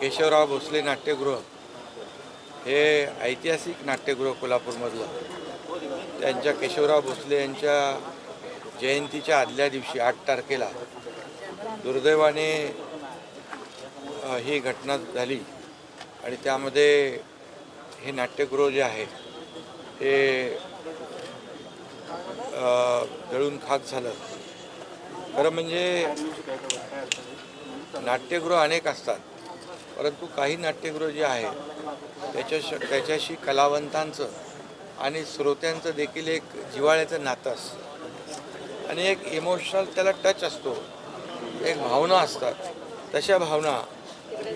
केशवराव भोसले नाट्यगृह हे ऐतिहासिक नाट्यगृह कोल्हापूरमधलं. त्यांच्या केशवराव भोसले यांच्या जयंतीच्या आदल्या दिवशी आठ तारखेला दुर्दैवाने ही घटना झाली आणि त्यामध्ये हे नाट्यगृह जे आहे ते गळून जळून खाक झालं. खरं म्हणजे नाट्यगृह अनेक असतात. परंतु काही नाट्यगृह जे आहे त्याच्याशी त्याच्याशी कलावंतांचं आणि श्रोत्यांचं देखील एक जिव्हाळ्याचं नातं असतं. आणि एक इमोशनल त्याला टच असतो. एक भावना असतात. तशा भावना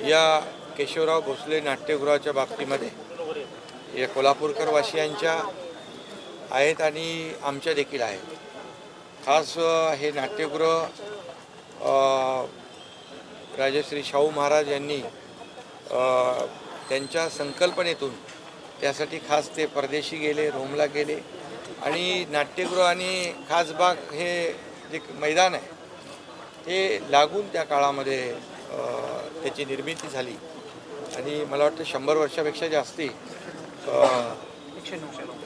या केशवराव भोसले नाट्यगृहाच्या बाबतीमध्ये या कोल्हापूरकर वासियांच्या आहेत आणि आमच्या देखील आहेत. खास हे नाट्यगृह राजश्री शाहू महाराज यांनी त्यांच्या संकल्पनेतून त्यासाठी खास ते परदेशी गेले रोमला गेले. आणि नाट्यगृह आणि खासबाग हे जे मैदान आहे ते लागून त्या काळामध्ये त्याची निर्मिती झाली. आणि मला वाटतं शंभर वर्षापेक्षा जास्ती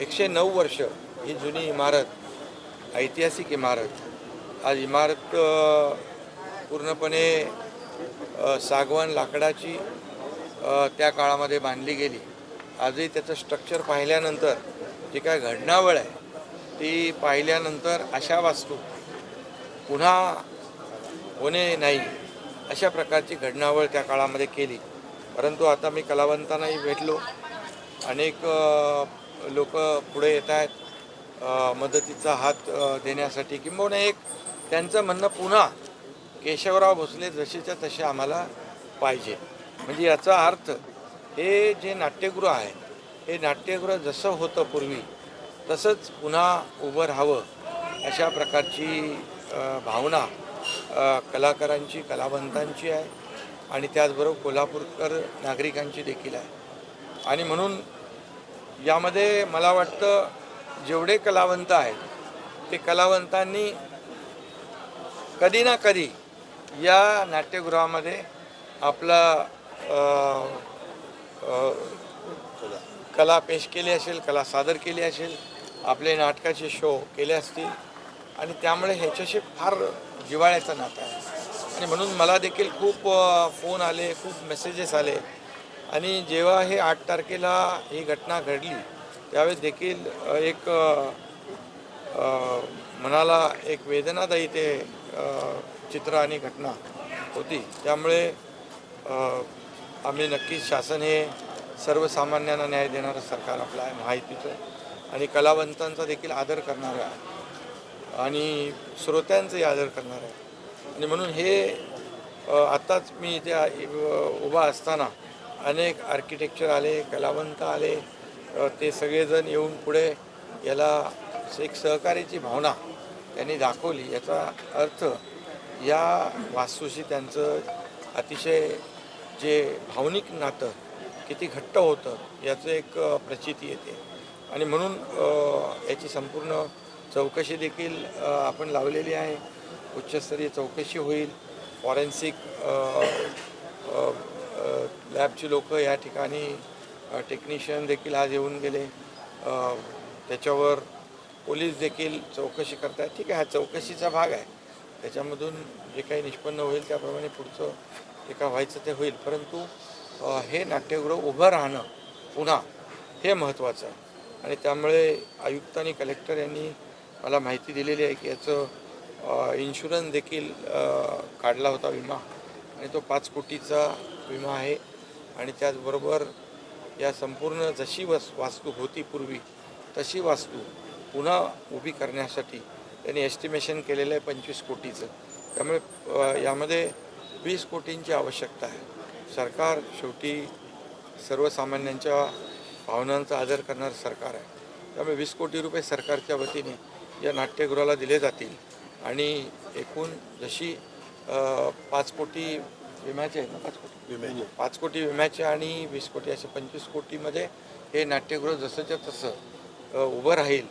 एकशे नऊ वर्ष ही जुनी इमारत ऐतिहासिक इमारत आज इमारत पूर्णपणे सागवान लाकडाची त्या काळामध्ये बांधली गेली. आजही त्याचं स्ट्रक्चर पाहिल्यानंतर जी काय घडणावळ आहे ती पाहिल्यानंतर अशा वास्तू पुन्हा होणे नाही अशा प्रकारची घडणावळ त्या काळामध्ये केली. परंतु आता मी कलावंतांनाही भेटलो. अनेक लोक पुढे येत आहेत मदतीचा हात देण्यासाठी किंबहुना एक त्यांचं म्हणणं पुन्हा केशवराव भोसले जसेच्या तसे आम्हाला पाहिजे. म्हणजे याचा अर्थ हे जे नाट्यगृह आहे हे नाट्यगृह जसं होतं पूर्वी तसंच पुन्हा उभं राहावं अशा प्रकारची भावना कलाकारांची कलावंतांची आहे आणि त्याचबरोबर कोल्हापूरकर नागरिकांची देखील आहे. आणि म्हणून यामध्ये मला वाटतं जेवढे कलावंत आहेत ते कलावंतांनी कधी ना कधी या नाट्यगृहामध्ये आपला कला पेश केली असेल कला सादर केली असेल आपले नाटकाचे शो केले असतील आणि त्यामुळे ह्याच्याशी फार जिवाळ्याचं नातं आहे. आणि म्हणून मला देखील खूप फोन आले खूप मेसेजेस आले. आणि जेव्हा हे आठ तारखेला ही घटना घडली त्यावेळेस देखील एक मनाला एक वेदनादायी ते चित्र आणि घटना होती. त्यामुळे आम्ही नक्कीच शासन हे सर्वसामान्यांना न्याय देणारं सरकार आपलं आहे माहितीचं आणि कलावंतांचा देखील आदर करणारं आहे. आणि श्रोत्यांचाही आदर करणार आहे. आणि म्हणून हे आत्ताच मी इथे उभा असताना अनेक आर्किटेक्चर आले कलावंत आले ते सगळेजण येऊन पुढे याला एक सहकार्याची भावना त्यांनी दाखवली. याचा अर्थ या वास्तूशी त्यांचं अतिशय जे भावनिक नातं किती घट्ट होतं याचं एक प्रचिती येते. आणि म्हणून याची संपूर्ण चौकशी देखील आपण लावलेली आहे. उच्चस्तरीय चौकशी होईल. फॉरेन्सिक लॅबची लोक या ठिकाणी टेक्निशियन देखील आज येऊन गेले. त्याच्यावर पोलीस देखील चौकशी करतात ठीक आहे हा चौकशीचा भाग आहे. त्याच्यामधून जे काही निष्पन्न होईल त्याप्रमाणे पुढचं जे काय व्हायचं ते होईल. परंतु हे नाट्यगृह उभं राहणं पुन्हा हे महत्त्वाचं आहे. आणि त्यामुळे आयुक्त आणि कलेक्टर यांनी मला माहिती दिलेली आहे की याचं इन्शुरन्स देखील काढला होता विमा. आणि तो पाच कोटीचा विमा आहे. आणि त्याचबरोबर या संपूर्ण जशी वस वास्तू होती पूर्वी तशी वास्तू पुन्हा उभी करण्यासाठी त्यांनी एस्टिमेशन केलेलं आहे पंचवीस कोटीचं. त्यामुळे यामध्ये वीस कोटींची आवश्यकता आहे. सरकार शेवटी सर्वसामान्यांच्या भावनांचा आदर करणारं सरकार आहे. त्यामुळे वीस कोटी रुपये सरकारच्या वतीने या नाट्यगृहाला दिले जातील आणि एकूण जशी पाच कोटी विम्याचे आहेत ना पाच कोटी? पाच कोटी विम्याचे आणि वीस कोटी असे पंचवीस कोटीमध्ये हे नाट्यगृह जसंच्या तसं उभं राहील.